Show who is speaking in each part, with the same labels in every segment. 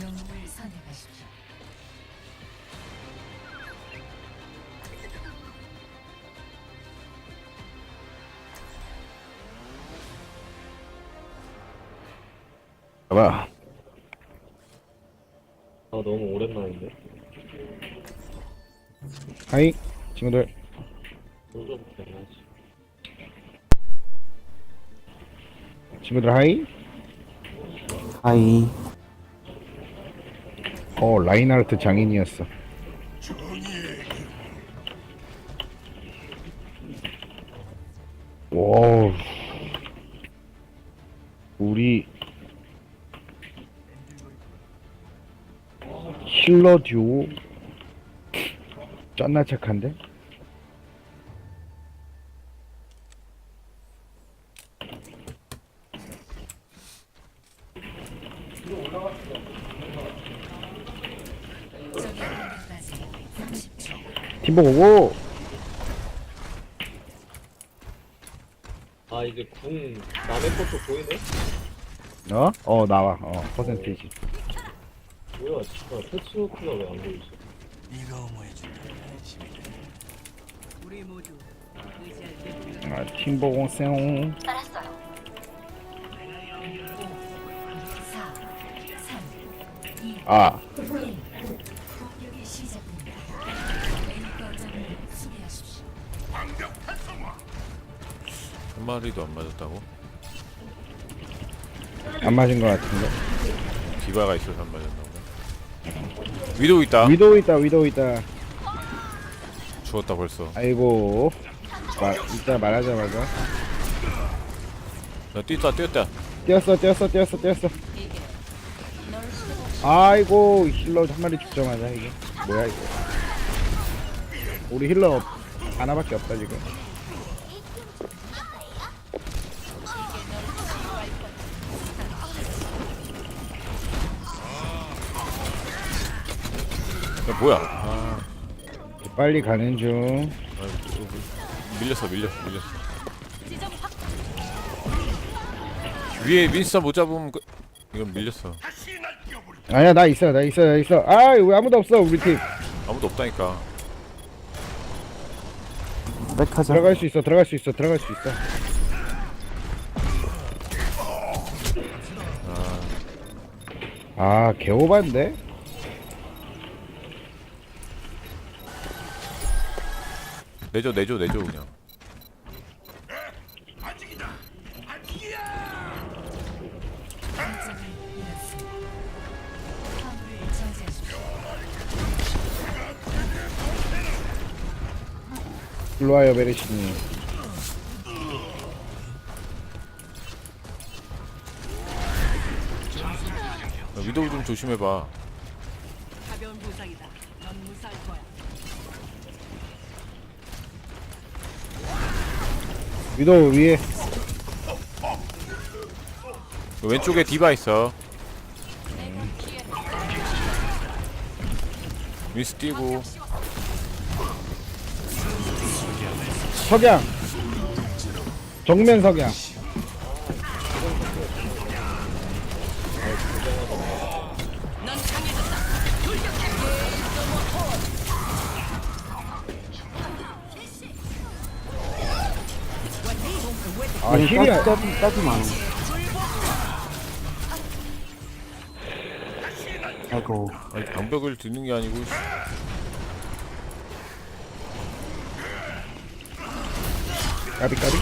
Speaker 1: 영웅을 선택하십시오.
Speaker 2: 봐봐.
Speaker 3: 아 너무 오랜만인데
Speaker 2: 하이 친구들.
Speaker 3: 해야지
Speaker 2: 친구들 하이.
Speaker 4: 하이
Speaker 2: 어 라인하르트 장인이었어. 와. 우리 힐러 듀오 쩐나 착한데? 팀버 보고
Speaker 3: 아 이제 궁 남의 것도 보이네?
Speaker 2: 어? 어 나와 어 퍼센테이지
Speaker 3: 뭐야 진짜 패치노트가 왜 안 보이지?
Speaker 2: 아 팀버
Speaker 1: 공세옹 알았어요. 아
Speaker 5: 한 마리도 안 맞았다고?
Speaker 2: 안 맞은 것 같은데.
Speaker 5: 디바가 있어서 안 맞았나 보네. 위도우 있다.
Speaker 2: 위도우 있다 위도우 있다.
Speaker 5: 죽었다 벌써.
Speaker 2: 아이고. 말 이따 말하자마자.
Speaker 5: 야 뛰었다 뛰었다.
Speaker 2: 뛰었어 뛰었어 뛰었어 뛰었어. 아이고 힐러 한 마리 죽자마자 이게. 뭐야 이거. 우리 힐러 없- 하나밖에 없다 지금
Speaker 5: 야 뭐야? 아,
Speaker 2: 빨리 가는 중.
Speaker 5: 아 밀렸어 밀렸어 밀렸어. 위에 윈스터 못 잡으면 그... 이건 밀렸어.
Speaker 2: 아니야 나 있어 나 있어 나 있어. 아왜 아무도 없어 우리 팀.
Speaker 5: 아무도 없다니까.
Speaker 4: 백하자.
Speaker 2: 들어갈 수 있어 들어갈 수 있어 들어갈 수 있어. 아 개오반데
Speaker 5: 내줘 내줘 내줘 그냥.
Speaker 2: 일로와요 베르시님
Speaker 5: 야, 위도우 좀 조심해봐
Speaker 6: 가벼운 부상이다. 넌 무사할 거야.
Speaker 2: 위도우 위에.
Speaker 5: 그 왼쪽에 디바 있어. 윈스 뛰고.
Speaker 2: 석양. 정면 석양 아 힐이 안-
Speaker 4: 따지 따지 마. 아이고.
Speaker 5: 아니 방벽을 드는 게 아니고
Speaker 2: 까비 까비.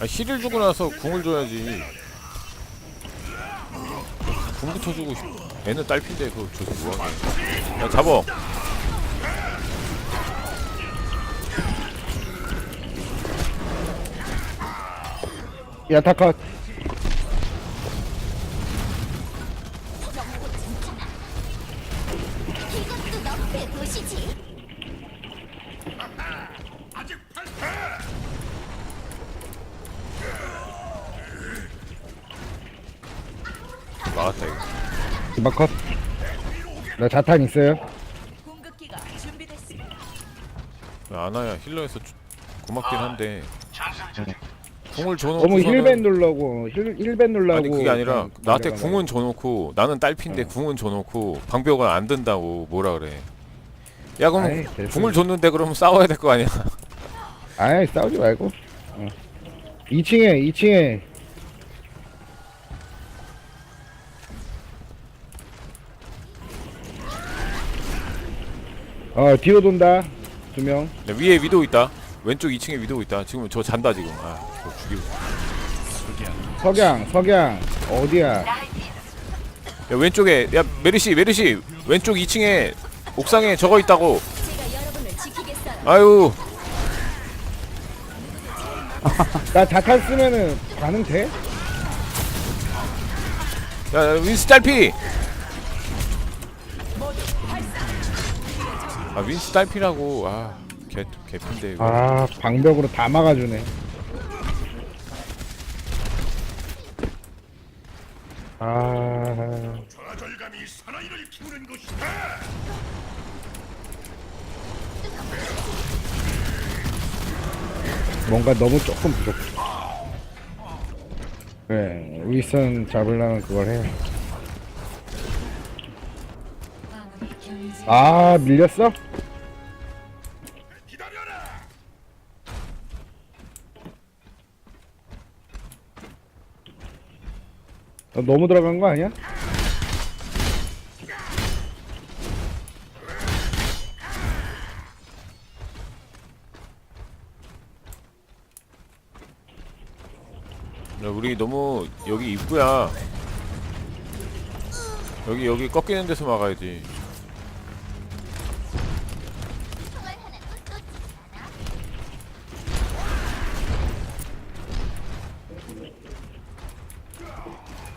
Speaker 5: 아 힐을 주고 나서 궁을 줘야지. 궁부터 주고 싶 애는 딸핀데 그거 줘서 뭐하게 야 잡어
Speaker 2: 야타컷.
Speaker 5: 막았다 이거.
Speaker 2: 디바컷. 나 자탄 있어요?
Speaker 6: 공격기가 준비됐습니다.
Speaker 5: 야, 아나야 힐러에서 주- 고맙긴 한데 궁을 줘놓고
Speaker 2: 너무 힐벤 힐 힐벤 누르려고
Speaker 5: 아니 그게 아니라 나한테 궁은 줘놓고 나는 딸핀데
Speaker 2: 어.
Speaker 5: 궁은 줘놓고 방벽은 안 든다고 뭐라 그래. 야 그럼
Speaker 2: 아이, 됐어.
Speaker 5: 궁을 줬는데 그러면 싸워야 될 거 아니야?
Speaker 2: 아이 싸우지 말고. 어. 2층에 2층에. 어 뒤로 돈다. 두명.
Speaker 5: 야, 위에 위도 있다 왼쪽 2층에 위도 있다. 지금 저 잔다 지금. 아 저 죽이고
Speaker 2: 석양 석양. 어디야?
Speaker 5: 야 왼쪽에 야 메르시 메르시. 왼쪽 2층에 옥상에 저거 있다고. 아유.
Speaker 2: 나 자탄 쓰면은 가능돼?
Speaker 5: 야 야, 윈스 딸피. 아 윈스 딸피라고. 아 개 개핀데 이거.
Speaker 2: 아 방벽으로 다 막아주네. 아. 뭔가 너무 조금 부족해. 그래 윌슨 잡으려면 그걸 해 아 밀렸어? 너 너무 들어간 거 아니야?
Speaker 5: 야, 우리 너무 여기 입구야. 여기 여기 꺾이는 데서 막아야지.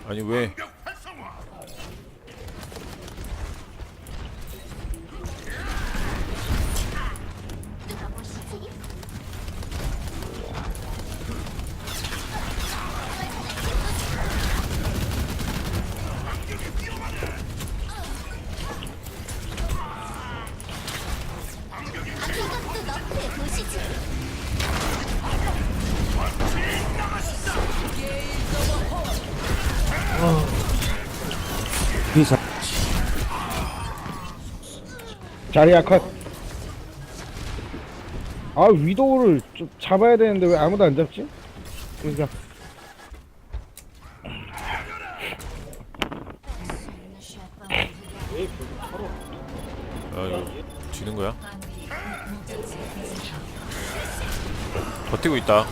Speaker 5: 아니 왜?
Speaker 2: 자리야 컷. 아 위도우를 좀 잡아야 되는데 왜 아무도 안 잡지? 그러니까
Speaker 5: 아 이거 지는 거야? 버티고 있다.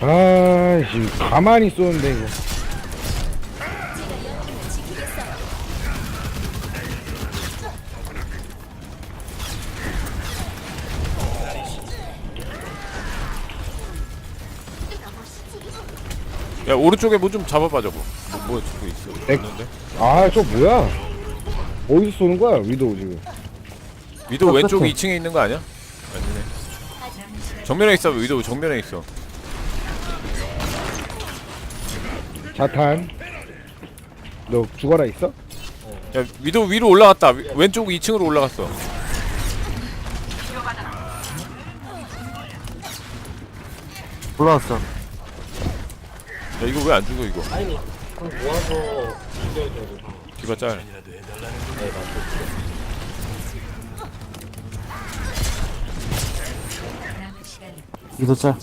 Speaker 2: 아 씨 가만히 쏘는데 이거.
Speaker 5: 야 오른쪽에 뭐 좀 잡아봐 저거. 뭐, 뭐 저거 있어?
Speaker 2: 네.
Speaker 5: 있는데?
Speaker 2: 아 저 뭐야? 어디서 쏘는 거야 위도우 지금?
Speaker 5: 위도
Speaker 4: 어,
Speaker 5: 왼쪽
Speaker 4: 끝에.
Speaker 5: 2층에 있는 거 아니야? 아니네. 정면에 있어 위도 정면에 있어.
Speaker 2: 자탄. 너 죽어라 있어?
Speaker 5: 야 위도 위로 올라갔다. 위- 왼쪽 2층으로 올라갔어.
Speaker 4: 올라왔어.
Speaker 5: 야 이거 왜 안 죽어 이거?
Speaker 3: 아니 형 모아서 죽여줘야 돼.
Speaker 5: 디바 짤.
Speaker 4: 이도 짤.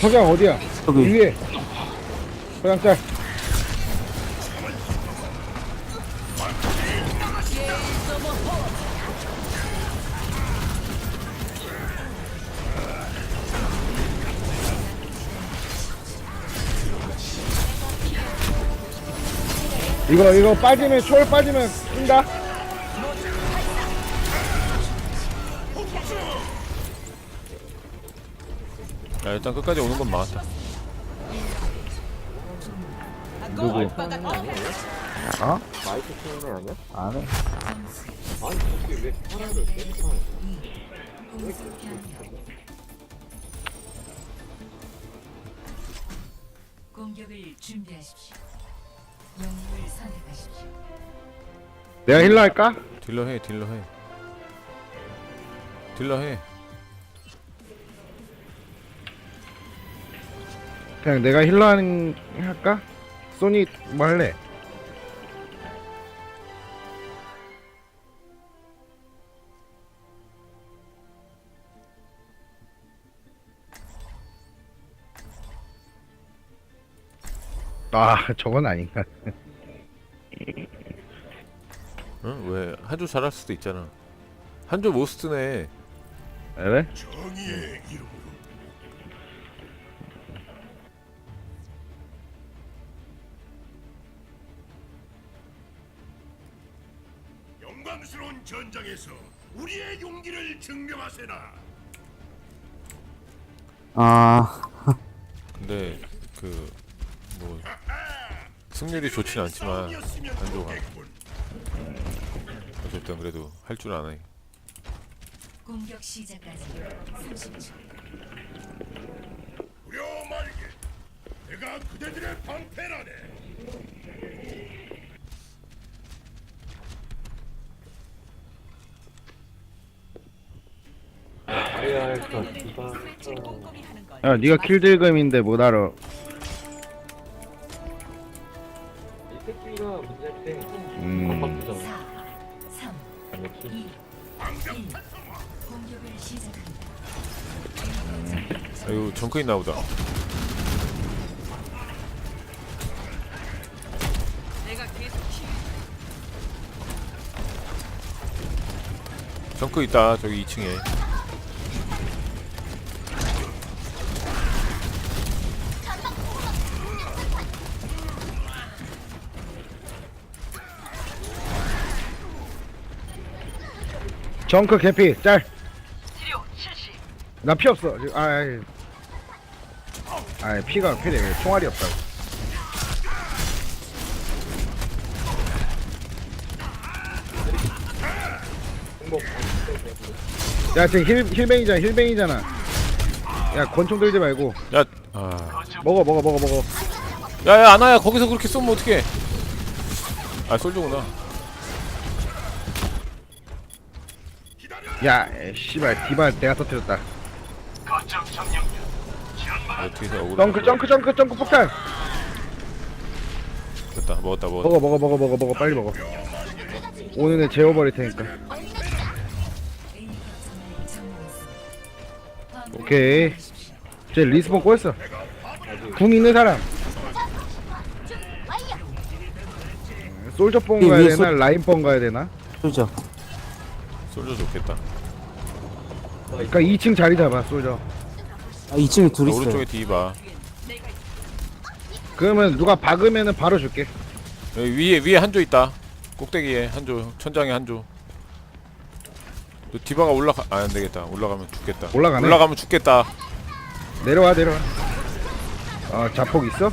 Speaker 2: 석양 어디야?
Speaker 4: 여기.
Speaker 2: 위에. 석양 짤. 이거 이거 빠지면 초월 빠지면 낀다.
Speaker 5: 야 일단 끝까지 오는 건 막았다.
Speaker 2: 누구? 어?
Speaker 3: 마이크 키는 애 아니야?
Speaker 2: 안 해.
Speaker 3: 아니 저게 왜 사람을 뺏어?
Speaker 1: 공수 변경. 공격을 준비하십시오. 영웅을 선택하십시오.
Speaker 2: 내가 힐러 할까?
Speaker 5: 딜러 해 딜러 해 딜러 해
Speaker 2: 그냥 내가 힐러 하는 할까? 소니 뭐 할래? 아 저건 아닌가
Speaker 5: 응? 왜 한조 잘할 수도 있잖아 한조 모스트네
Speaker 2: 그래?
Speaker 7: 영광스러운 전장에서 우리의 용기를 증명하세나.
Speaker 4: 아,
Speaker 5: 근데 그 뭐 승률이 좋진 않지만 한조가 어쨌든 그래도 할 줄 아네
Speaker 1: 공격 시작까지 30초.
Speaker 7: 두려 말게. 내가 그대들의 방패라네.
Speaker 3: 야
Speaker 2: 네가 킬들금인데 못 알아 음.
Speaker 3: 깜빡이잖아
Speaker 1: 4, 3, 2, 1. 공격을 시작합니다.
Speaker 5: 아유 정크 있나 보다
Speaker 6: 내가 계속 치유.
Speaker 5: 정크 있다 저기 2층에
Speaker 2: 정크 개피 짤. 나 피 없어. 지금, 아, 아이. 아, 피가 필요해. 총알이 없다고. 야, 지금 힐 힐뱅이잖아. 힐뱅이잖아. 야, 권총 들지 말고
Speaker 5: 야 아.
Speaker 2: 먹어, 먹어, 먹어, 먹어.
Speaker 5: 야 야 아나야 거기서 그렇게 쏘면 어떡해 아 솔저구나
Speaker 2: 야, 에, 씨발, 디바 내가 터뜨렸다.
Speaker 5: 어떻게 억울
Speaker 2: 점크, 점크, 점크, 점크 폭탄.
Speaker 5: 됐다 먹었다 먹었다
Speaker 2: 먹어, 먹어, 먹어, 먹어, 먹어, 빨리 먹어. 오늘 내 재워버릴 테니까. 오케이. 쟤 리스폰 꼬였어. 궁 있는 사람. 솔저
Speaker 4: 뽕이
Speaker 2: 가야
Speaker 4: 위에
Speaker 2: 되나?
Speaker 4: 솔-
Speaker 2: 라인 뽕 가야 되나?
Speaker 4: 쏘죠.
Speaker 5: 솔저 좋겠다
Speaker 2: 그러니까 2층 자리 잡아 솔저.
Speaker 4: 아, 2층에 둘
Speaker 5: 자,
Speaker 4: 있어요.
Speaker 5: 오른쪽에 디바
Speaker 2: 그러면 누가 박으면은 바로 줄게.
Speaker 5: 여기 위에 위에 한조 있다 꼭대기에 한조 천장에 한조 너 디바가 올라가 아, 안 되겠다 올라가면 죽겠다
Speaker 2: 올라가네.
Speaker 5: 올라가면 죽겠다
Speaker 2: 내려와 내려와. 어 자폭 있어?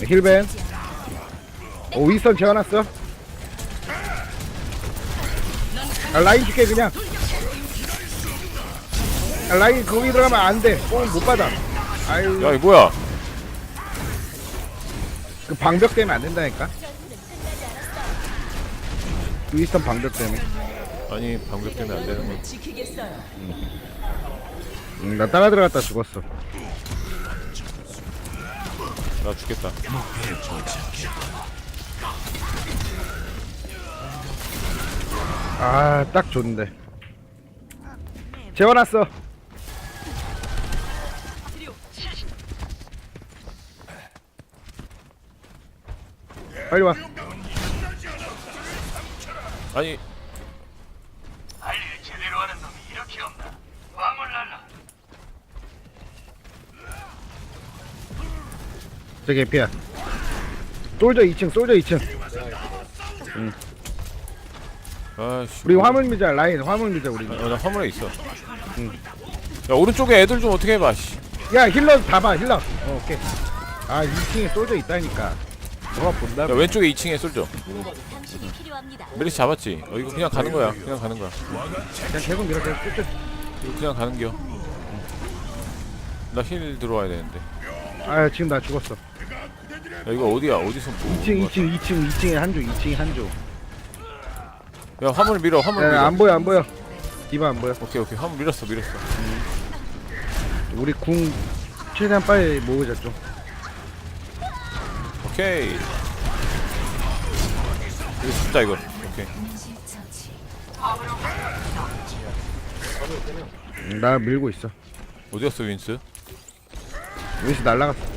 Speaker 2: 힐벤. 오 윈스턴 재워놨어. 아, 라인 줄게 그냥. 아, 라인 거기 들어가면 안 돼. 뽕 못 받아. 아유
Speaker 5: 야 이거 뭐야
Speaker 2: 그 방벽 때문에 안 된다니까. 윈스턴 방벽 때문에.
Speaker 5: 아니 방벽 때문에 안 되는 거
Speaker 6: 지키겠어요.
Speaker 2: 응, 나 따라 들어갔다 죽었어.
Speaker 5: 나 죽겠다
Speaker 2: 아, 딱 좋은데. 재워놨어. 빨리 와.
Speaker 5: 아니
Speaker 7: 할일 제대로 하는 놈이 이렇게 없나? 왕을 날라.
Speaker 2: 저기 피야. 솔저 2층, 솔저 2층.
Speaker 5: 아씨
Speaker 2: 우리 화물 미자 라인, 화물 미자 우리.
Speaker 5: 어, 나 화물에 있어 야 오른쪽에 애들 좀 어떻게 해봐 씨.
Speaker 2: 야 힐러 봐봐 힐러. 어, 오케이. 아 2층에 솔저 있다니까. 너가 본다.
Speaker 5: 야 왼쪽에 2층에 솔져 메리시 잡았지 어 이거 그냥 가는 거야 그냥 가는 거야
Speaker 2: 그냥 계속 밀어 계속 끝끝.
Speaker 5: 이거 그냥 가는 겨 나 힐 들어와야 되는데
Speaker 2: 아 지금 나 죽었어.
Speaker 5: 야 이거 어디야 어디서 뭐
Speaker 2: 2층 2층 2층 2층에 한조 2층에 한조
Speaker 5: 야 화물 밀어 화물 밀어.
Speaker 2: 야안 보여 안 보여. 디바 안 보여.
Speaker 5: 오케이 오케이. 화물 밀었어 밀었어.
Speaker 2: 우리 궁 최대한 빨리 모으자 좀.
Speaker 5: 오케이. 이거 진짜 이거. 오케이.
Speaker 2: 음, 나 밀고 있어.
Speaker 5: 어디였어 윈스?
Speaker 2: 여기서 날라갔어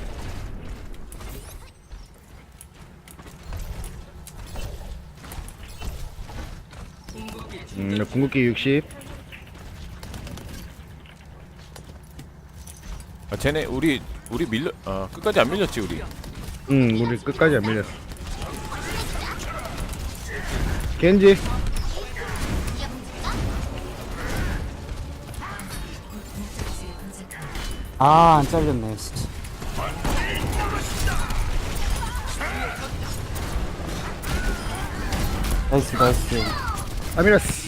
Speaker 2: 음, 궁극기 60
Speaker 5: 아 쟤네 우리 우리 밀려 아 끝까지 안 밀렸지 우리
Speaker 2: 응, 우리 끝까지 안 밀렸어. 겐지.
Speaker 4: 아, 안 잘렸네, 진짜. 나이스, 나이스.
Speaker 2: 아미라스.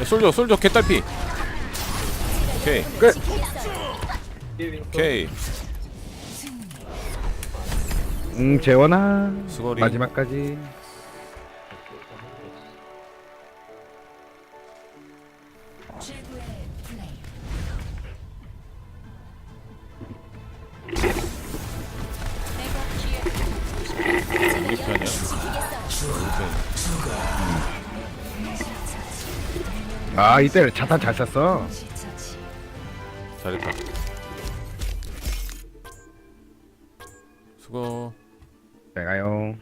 Speaker 5: 야, 솔저 솔저 개딸피 오케이
Speaker 2: 끝.
Speaker 5: 오케이
Speaker 2: 응, 재원아.
Speaker 5: 수고리
Speaker 2: 마지막까지.
Speaker 1: 최고의 플레이.
Speaker 5: 우리
Speaker 2: 아, 이때 자탄 잘 쐈어.
Speaker 5: 잘했다 수고
Speaker 2: 내가요.